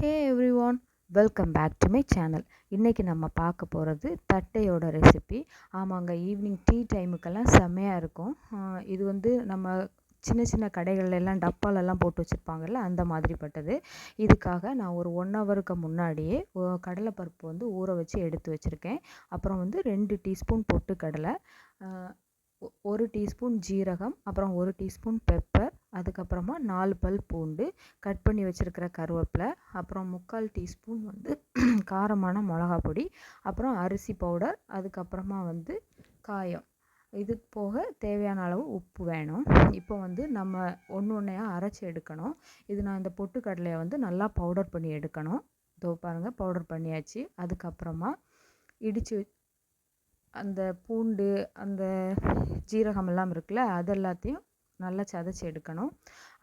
Hey everyone welcome back to my channel இன்றைக்கி நம்ம பார்க்க போகிறது தட்டையோட ரெசிபி ஆமாங்க ஈவினிங் டீ டைமுக்கெல்லாம் செம்மையாக இருக்கும். இது வந்து நம்ம சின்ன சின்ன கடைகள்ல டப்பாலெல்லாம் போட்டு வச்சுருப்பாங்கல்ல அந்த மாதிரிப்பட்டது. இதுக்காக நான் ஒரு ஒன் ஹவருக்கு முன்னாடியே கடலைப்பருப்பு வந்து ஊற வச்சு எடுத்து வச்சுருக்கேன். அப்புறம் வந்து ரெண்டு டீஸ்பூன் பொட்டுக்கடலை ஒரு டீஸ்பூன் ஜீரகம் அப்புறம் ஒரு டீஸ்பூன் பெப்பர் அதுக்கப்புறமா நாலு பல் பூண்டு கட் பண்ணி வச்சுருக்கிற கருவேப்பிலை அப்புறம் முக்கால் டீஸ்பூன் வந்து காரமான மிளகா பொடி அப்புறம் அரிசி பவுடர் அதுக்கப்புறமா வந்து காயம். இது போக தேவையான அளவு உப்பு வேணும். இப்போ வந்து நம்ம ஒன்று ஒன்றையாக அரைச்சி எடுக்கணும். இது நான் இந்த பொட்டுக்கடலையை வந்து நல்லா பவுடர் பண்ணி எடுக்கணும். இதோ பாருங்கள் பவுடர் பண்ணியாச்சு. அதுக்கப்புறமா இடித்து அந்த பூண்டு அந்த ஜீரகம் எல்லாம் இருக்குல்ல அது எல்லாத்தையும் நல்லா சதைச்சி எடுக்கணும்.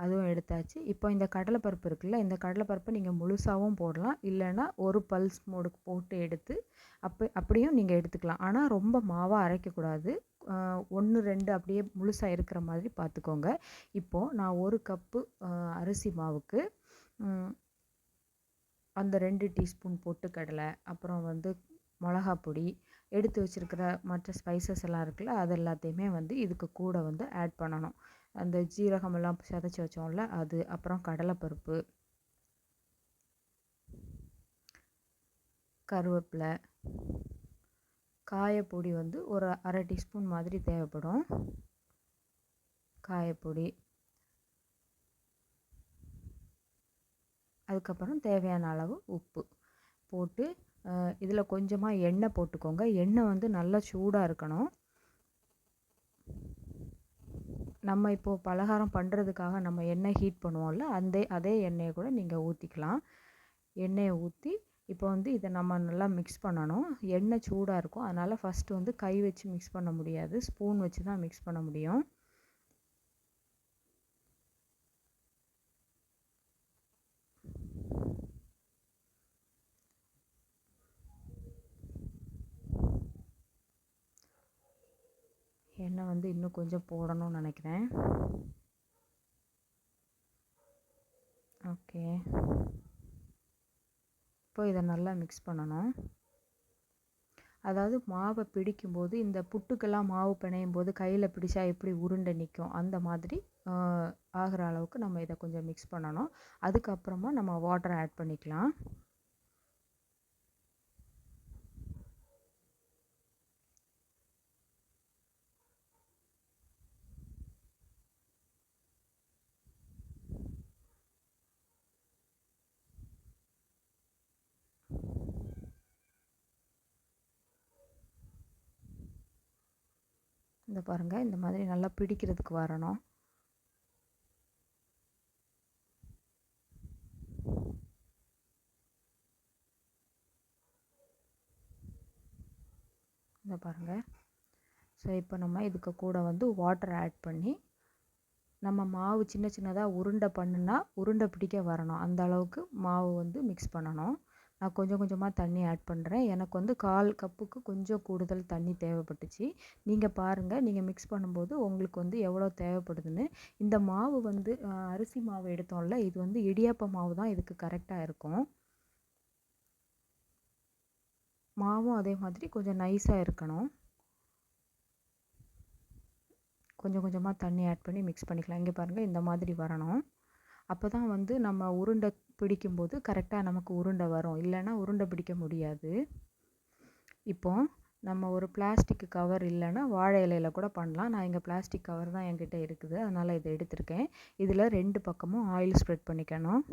அதுவும் எடுத்தாச்சு. இப்போ இந்த கடலைப்பருப்பு இருக்குல்ல இந்த கடலைப்பருப்பை நீங்கள் முழுசாகவும் போடலாம். இல்லைன்னா ஒரு பல்ஸ் மோடுக்கு போட்டு எடுத்து அப்போ அப்படியும் நீங்கள் எடுத்துக்கலாம். ஆனால் ரொம்ப மாவாக அரைக்கக்கூடாது. ஒன்று ரெண்டு அப்படியே முழுசாக இருக்கிற மாதிரி பார்த்துக்கோங்க. இப்போது நான் ஒரு கப்பு அரிசி மாவுக்கு அந்த ரெண்டு டீஸ்பூன் பொட்டுக்கடலை அப்புறம் வந்து மிளகா பொடி எடுத்து வச்சுருக்கிற மற்ற ஸ்பைசஸ் எல்லாம் இருக்குல்ல அது எல்லாத்தையுமே வந்து இதுக்கு கூட வந்து ஆட் பண்ணணும். அந்த ஜீரகமெல்லாம் சதைச்சி வச்சோம்ல அது அப்புறம் கடலைப்பருப்பு கருவேப்பிலை காயப்பொடி வந்து ஒரு அரை டீஸ்பூன் மாதிரி தேவைப்படும். காயப்பொடி. அதுக்கப்புறம் தேவையான அளவு உப்பு போட்டு இதில் கொஞ்சமாக எண்ணெய் போட்டுக்கோங்க. எண்ணெய் வந்து நல்லா சூடாக இருக்கணும். நம்ம இப்போது பலகாரம் பண்ணுறதுக்காக நம்ம எண்ணெய் ஹீட் பண்ணுவோம்ல அந்த அதே எண்ணெயை கூட நீங்கள் ஊற்றிக்கலாம் எண்ணெயை ஊற்றி இப்போ வந்து இதை நம்ம நல்லா மிக்ஸ் பண்ணணும். எண்ணெய் சூடாக இருக்கும். அதனால் ஃபஸ்ட்டு வந்து கை வச்சு மிக்ஸ் பண்ண முடியாது. ஸ்பூன் வச்சு தான் மிக்ஸ் பண்ண முடியும். எண்ணெய் வந்து இன்னும் கொஞ்சம் போடணும்னு நினைக்கிறேன். ஓகே. இப்போ இதை நல்லா மிக்ஸ் பண்ணணும். அதாவது மாவை பிடிக்கும்போது இந்த புட்டுக்கெல்லாம் மாவு பிணையும் போது கையில் பிடிச்சா எப்படி உருண்டை நிற்கும் அந்த மாதிரி ஆகிற அளவுக்கு நம்ம இதை கொஞ்சம் மிக்ஸ் பண்ணணும். அதுக்கப்புறமா நம்ம வாட்டரை ஆட் பண்ணிக்கலாம். இந்த பாருங்கள் இந்த மாதிரி நல்லா பிடிக்கிறதுக்கு வரணும். இந்த பாருங்கள் ஸோ இப்போ நம்ம இதுக்கு கூட வந்து வாட்டர் ஆட் பண்ணி நம்ம மாவு சின்ன சின்னதாக உருண்டை பண்ணுனா உருண்டை பிடிக்க வரணும். அந்த அளவுக்கு மாவு வந்து மிக்ஸ் பண்ணணும். நான் கொஞ்சம் கொஞ்சமாக தண்ணி ஆட் பண்ணுறேன் எனக்கு வந்து கால் கப்புக்கு கொஞ்சம் கூடுதல் தண்ணி தேவைப்பட்டுச்சு. நீங்கள் பாருங்கள் நீங்கள் மிக்ஸ் பண்ணும்போது உங்களுக்கு வந்து எவ்வளோ தேவைப்படுதுன்னு. இந்த மாவு வந்து அரிசி மாவு எடுத்தோம்ல இது வந்து இடியாப்ப மாவு தான் இதுக்கு கரெக்டாக இருக்கும். மாவும் அதே மாதிரி கொஞ்சம் நைஸாக இருக்கணும். கொஞ்சம் கொஞ்சமாக தண்ணி ஆட் பண்ணி மிக்ஸ் பண்ணிக்கலாம். இங்கே பாருங்கள் இந்த மாதிரி வரணும். அப்போ தான் வந்து நம்ம உருண்டை பிடிக்கும்போது கரெக்டாக நமக்கு உருண்டை வரும். இல்லைன்னா உருண்டை பிடிக்க முடியாது. இப்போ நம்ம ஒரு பிளாஸ்டிக் கவர் இல்லைன்னா வாழை இலையில் கூட பண்ணலாம். நான் இங்கே பிளாஸ்டிக் கவர் தான் என்கிட்ட இருக்குது. அதனால் இதை எடுத்திருக்கேன். இதில் ரெண்டு பக்கமும் ஆயில் ஸ்ப்ரெட் பண்ணிக்கணும்.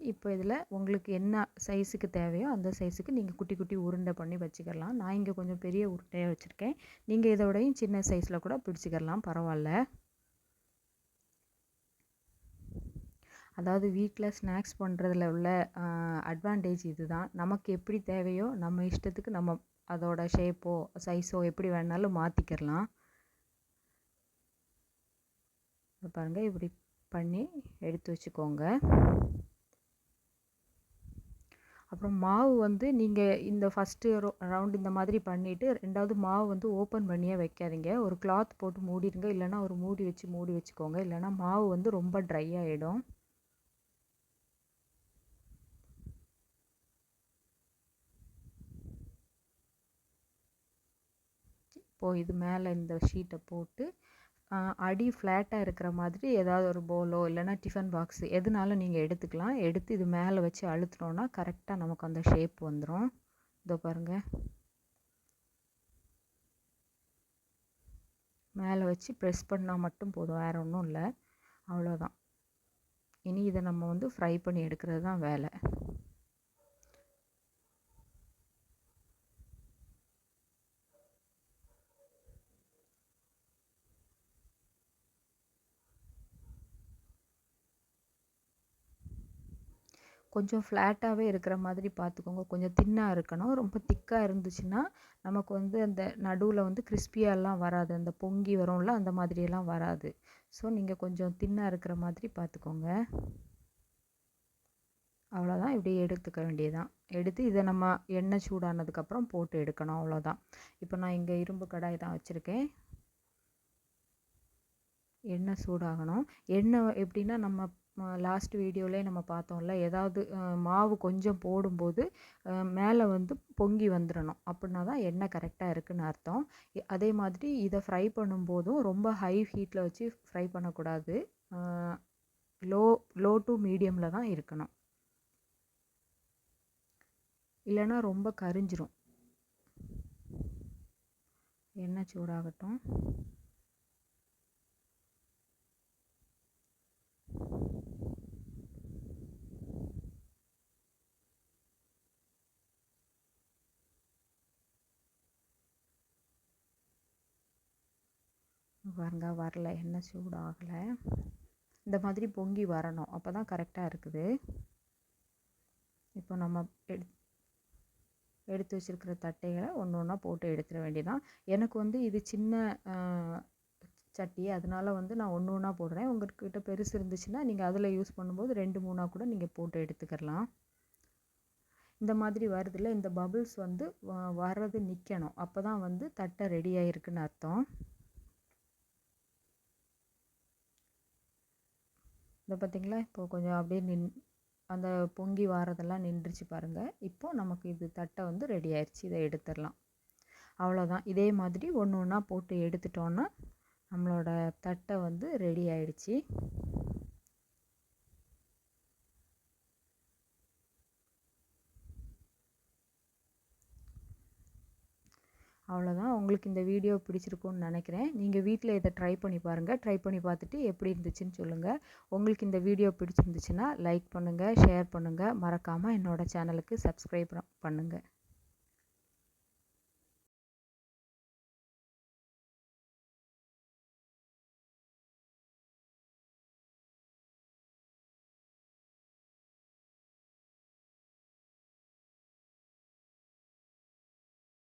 இப்போ இதில் உங்களுக்கு என்ன சைஸுக்கு தேவையோ அந்த சைஸுக்கு நீங்கள் குட்டி குட்டி உருண்டை பண்ணி வச்சுக்கலாம். நான் இங்கே கொஞ்சம் பெரிய உருண்டையாக வச்சுருக்கேன். நீங்கள் இதோடையும் சின்ன சைஸில் கூட பிடிச்சிக்கலாம். பரவாயில்ல. அதாவது வீட்டில் ஸ்நாக்ஸ் பண்ணுறதுல உள்ள அட்வான்டேஜ் இது தான் நமக்கு எப்படி தேவையோ நம்ம இஷ்டத்துக்கு நம்ம அதோட ஷேப்போ சைஸோ எப்படி வேணாலும் மாற்றிக்கிறலாம் பாருங்கள் இப்படி பண்ணி எடுத்து வச்சுக்கோங்க. அப்புறம் மாவு வந்து நீங்கள் இந்த ஃபஸ்ட்டு ரோ ரவுண்ட் இந்த மாதிரி பண்ணிவிட்டு ரெண்டாவது மாவு வந்து ஓப்பன் பண்ணியே வைக்காதீங்க. ஒரு கிளாத் போட்டு மூடிடுங்க. இல்லைனா ஒரு மூடி வச்சு மூடி வச்சுக்கோங்க. இல்லைனா மாவு வந்து ரொம்ப ட்ரை ஆகிடும் இப்போது இது மேலே இந்த ஷீட்டை போட்டு அடி ஃப்ளாட்டாக இருக்கிற மாதிரி ஏதாவது ஒரு போலோ இல்லைனா டிஃபன் பாக்ஸு எதுனாலும் நீங்கள் எடுத்துக்கலாம். எடுத்து இது மேலே வச்சு அழுத்தினோன்னா கரெக்டாக நமக்கு அந்த ஷேப் வந்துடும் இதோ பாருங்கள் மேலே வச்சு ப்ரெஸ் பண்ணால் மட்டும் போதும் வேறு ஒன்றும் இல்லை. அவ்வளோதான் இனி இதை நம்ம வந்து ஃப்ரை பண்ணி எடுக்கிறது தான் வேலை. கொஞ்சம் ஃப்ளாட்டாகவே இருக்கிற மாதிரி பார்த்துக்கோங்க. கொஞ்சம் தின்னாக இருக்கணும். ரொம்ப திக்காக இருந்துச்சுன்னா நமக்கு வந்து அந்த நடுவில் வந்து கிறிஸ்பியாலாம் வராது. அந்த பொங்கி வரும்ல அந்த மாதிரியெல்லாம் வராது. ஸோ நீங்கள் கொஞ்சம் தின்னாக இருக்கிற மாதிரி பார்த்துக்கோங்க. அவ்வளோதான் இப்படி எடுத்துக்க வேண்டியதான் எடுத்து இதை நம்ம எண்ணெய் சூடானதுக்கப்புறம் போட்டு எடுக்கணும். அவ்வளோதான் இப்போ நான் இங்கே இரும்பு கடாய் தான் வச்சுருக்கேன். எண்ணெய் சூடாகணும். எண்ணெய் எப்படின்னா நம்ம லாஸ்ட் வீடியோவிலே நம்ம பார்த்தோம்ல ஏதாவது மாவு கொஞ்சம் போடும்போது மேலே வந்து பொங்கி வந்துடணும் அப்படின்னா தான் எண்ணெய் கரெக்டாக இருக்குதுன்னு அர்த்தம். அதே மாதிரி இதை ஃப்ரை பண்ணும்போதும் ரொம்ப ஹை ஹீட்டில் வச்சு ஃப்ரை பண்ணக்கூடாது. லோ லோ டு மீடியமில் தான் இருக்கணும். இல்லைன்னா ரொம்ப கரிஞ்சிரும். எண்ணெய் சூடாகட்டும். பாருங்க வரல. எண்ணெய் சூடாகலை. இந்த மாதிரி பொங்கி வரணும். அப்போ தான் கரெக்டாக இருக்குது. இப்போ நம்ம எடு எடுத்து வச்சுருக்கிற தட்டைகளை ஒன்று ஒன்றா போட்டு எடுத்துட வேண்டியதான் எனக்கு வந்து இது சின்ன சட்டி. அதனால் வந்து நான் ஒன்று ஒன்றா போடுறேன். உங்கள்கிட்ட பெருசு இருந்துச்சுன்னா நீங்கள் அதில் யூஸ் பண்ணும்போது ரெண்டு மூணாக கூட நீங்கள் போட்டு எடுத்துக்கலாம். இந்த மாதிரி வருதில்ல இந்த பபுள்ஸ் வந்து வர்றது நிற்கணும் அப்போ தான் வந்து தட்டை ரெடி ஆகிருக்குன்னு அர்த்தம். இந்த பார்த்திங்களா இப்போது கொஞ்சம் அப்படியே நின் அந்த பொங்கி வாரதெல்லாம் நின்றுச்சு பாருங்கள் இப்போது நமக்கு இது தட்டை வந்து ரெடி ஆயிடுச்சு இதை எடுத்துடலாம். அவ்வளோதான் இதே மாதிரி ஒன்று ஒன்றா போட்டு எடுத்துட்டோன்னா நம்மளோட தட்டை வந்து ரெடி ஆயிடுச்சு. அவ்வளோதான் உங்களுக்கு இந்த வீடியோ பிடிச்சிருக்கும்னு நினைக்கிறேன். நீங்கள் வீட்டில் இதை ட்ரை பண்ணி பாருங்கள் ட்ரை பண்ணி பார்த்துட்டு எப்படி இருந்துச்சுன்னு சொல்லுங்கள் உங்களுக்கு இந்த வீடியோ பிடிச்சிருந்துச்சுன்னா லைக் பண்ணுங்கள் ஷேர் பண்ணுங்கள் மறக்காமல் என்னோடய சேனலுக்கு சப்ஸ்கிரைப் பண்ணுங்கள்